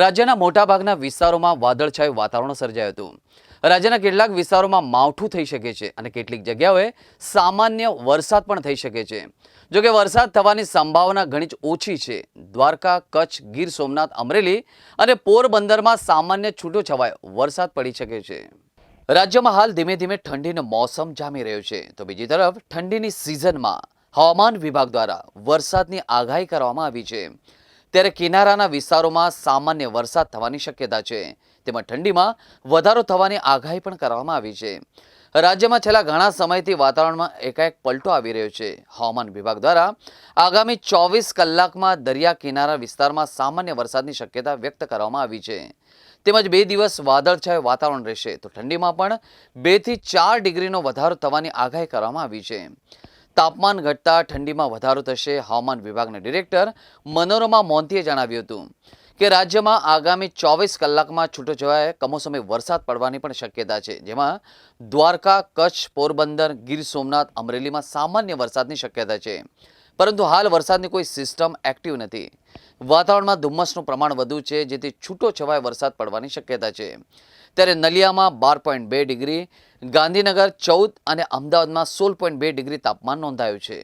રાજ્યના મોટાભાગના વિસ્તારોમાં વાદળછાયું વાતાવરણ સર્જાયું હતું. રાજ્યના કેટલાક વિસ્તારોમાં માવઠું થઈ શકે છે અને કેટલીક જગ્યાઓએ સામાન્ય વરસાદ પણ થઈ શકે છે. જોકે વરસાદ થવાની સંભાવના ઘણી જ ઓછી છે. દ્વારકા, કચ્છ, ગીર, સોમનાથ, અમરેલી અને પોરબંદરમાં સામાન્ય છૂટો છવાયો વરસાદ પડી શકે છે. રાજ્યમાં હાલ ધીમે ધીમે ઠંડીનો મોસમ જામી રહ્યો છે. તો બીજી તરફ ઠંડીની સિઝનમાં હવામાન વિભાગ દ્વારા વરસાદની આગાહી કરવામાં આવી છે. ત્યારે કિનારાના વિસ્તારોમાં સામાન્ય વરસાદ થવાની શક્યતા છે. તેમાં ઠંડીમાં વધારો થવાની આગાહી પણ કરવામાં આવી છે. રાજ્યમાં છેલ્લા ઘણા સમયથી વાતાવરણમાં એકાએક પલટો આવી રહ્યો છે. હવામાન વિભાગ દ્વારા આગામી ચોવીસ કલાકમાં દરિયા કિનારા વિસ્તારમાં સામાન્ય વરસાદની શક્યતા વ્યક્ત કરવામાં આવી છે. તેમજ બે દિવસ વાદળછાયું વાતાવરણ રહેશે. તો ઠંડીમાં પણ બેથી ચાર ડિગ્રીનો વધારો થવાની આગાહી કરવામાં આવી છે. તાપમાન ઘટતા ઠંડીમાં વધારો થશે, હવામાન વિભાગના ડિરેક્ટર મનોરમા મોન્તીએ જણાવ્યું હતું કે રાજ્યમાં આગામી ચોવીસ કલાકમાં છૂટોછવાયે કમોસમી વરસાદ પડવાની પણ શક્યતા છે. જેમાં દ્વારકા, કચ્છ, પોરબંદર, ગીર સોમનાથ, અમરેલીમાં સામાન્ય વરસાદની શક્યતા છે. પરંતુ હાલ વરસાદની કોઈ સિસ્ટમ એક્ટિવ નથી. વાતાવરણમાં ધુમ્મસનું પ્રમાણ વધુ છે, જેથી છૂટો છવાય વરસાદ પડવાની શક્યતા છે. ત્યારે નલિયામાં બાર પોઈન્ટ બે ડિગ્રી, ગાંધીનગર ચૌદ અને અમદાવાદમાં સોળ પોઈન્ટ બે ડિગ્રી તાપમાન નોંધાયું છે.